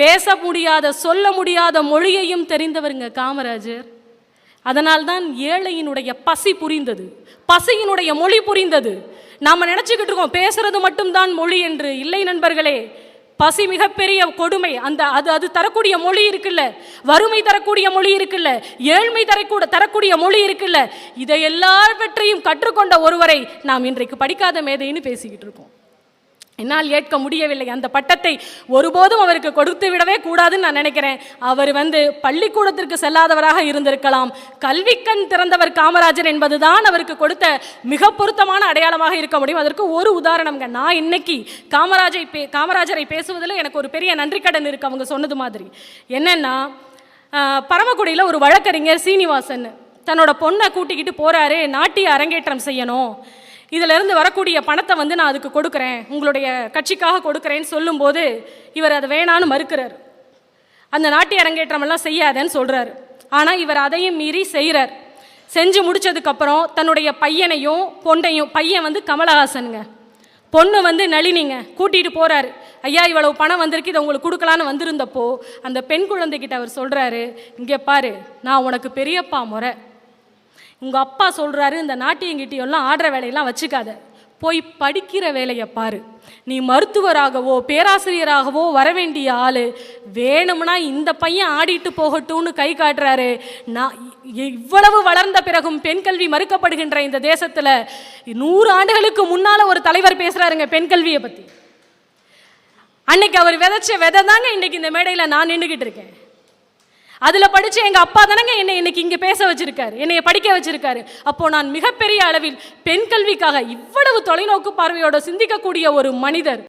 பேச முடியாத சொல்ல முடியாத மொழியையும் தெரிந்தவருங்க காமராஜர். அதனால்தான் ஏழையினுடைய பசி புரிந்தது. பசியினுடைய மொழி புரிந்தது. நாம் நினச்சிக்கிட்டு இருக்கோம் பேசுறது மட்டும்தான் மொழி என்று. இல்லை நண்பர்களே பசி மிகப்பெரிய கொடுமை. அந்த அது அது தரக்கூடிய மொழி இருக்குல்ல. வறுமை தரக்கூடிய மொழி இருக்குல்ல. ஏழ்மை தரக்கூட தரக்கூடிய மொழி இருக்குல்ல. இதை எல்லாவற்றையும் கற்றுக்கொண்ட ஒருவரை நாம் இன்றைக்கு படிக்காத மேதைன்னு பேசிக்கிட்டு இருக்கோம். என்னால் ஏற்க முடியவில்லை. அந்த பட்டத்தை ஒருபோதும் அவருக்கு கொடுத்து விடவே கூடாதுன்னு நான் நினைக்கிறேன். அவர் வந்து பள்ளிக்கூடத்திற்கு செல்லாதவராக இருந்திருக்கலாம். கல்விக்கண் திறந்தவர் காமராஜர் என்பதுதான் அவருக்கு கொடுத்த மிக பொருத்தமான அடையாளமாக இருக்க முடியும். அதற்கு ஒரு உதாரணம்ங்க. நான் இன்னைக்கு காமராஜை பே காமராஜரை பேசுவதில் எனக்கு ஒரு பெரிய நன்றி கடன் இருக்கு. அவங்க சொன்னது மாதிரி. என்னன்னா பரமக்குடியில் ஒரு வழக்கறிஞர் சீனிவாசன் தன்னோட பொண்ணை கூட்டிக்கிட்டு போறாரு. நாட்டிய அரங்கேற்றம் செய்யணும். இதிலிருந்து வரக்கூடிய பணத்தை வந்து நான் அதுக்கு கொடுக்குறேன். உங்களுடைய கட்சிக்காக கொடுக்குறேன்னு சொல்லும்போது இவர் அதை வேணான்னு மறுக்கிறார். அந்த நாட்டிய அரங்கேற்றமெல்லாம் செய்யாதேன்னு சொல்றாரு. ஆனால் இவர் அதையும் மீறி செய்கிறார் செஞ்சு முடிச்சதுக்கப்புறம் தன்னுடைய பையனையும் பொண்ணையும் பையன் வந்து கமலஹாசனுங்க. பொண்ணு வந்து நளினிங்க. கூட்டிகிட்டு போகிறாரு ஐயா இவ்வளவு பணம் வந்திருக்கு இதை உங்களுக்கு கொடுக்கலான்னு வந்திருந்தப்போ அந்த பெண் குழந்தைகிட்ட அவர் சொல்கிறாரு இங்கே பாரு நான் உனக்கு பெரியப்பா முறை. உங்கள் அப்பா சொல்கிறாரு இந்த நாட்டியங்கிட்டியெல்லாம் ஆடுற வேலையெல்லாம் வச்சுக்காத. போய் படிக்கிற வேலையை பாரு. நீ மருத்துவராகவோ பேராசிரியராகவோ வர வேண்டிய ஆள். வேணும்னா இந்த பையன் ஆடிட்டு போகட்டும்னு கை காட்டுறாரு. நான் இவ்வளவு வளர்ந்த பிறகும் பெண் கல்வி மறுக்கப்படுகின்ற இந்த தேசத்தில் நூறு ஆண்டுகளுக்கு முன்னால் ஒரு தலைவர் பேசுகிறாருங்க பெண் கல்வியை பற்றி அன்னைக்கு அவர் விதைச்ச விதை தாங்க இன்னைக்கு இந்த மேடையில் நான் நின்றுக்கிட்டு இருக்கேன். அதில் படித்து எங்கள் அப்பா தானங்க என்னை இன்னைக்கு இங்கே பேச வச்சிருக்காரு. என்னை படிக்க வச்சிருக்காரு. அப்போ நான் மிகப்பெரிய அளவில் பெண் கல்விக்காக இவ்வளவு தொலைநோக்கு பார்வையோட சிந்திக்கக்கூடிய ஒரு மனிதர்.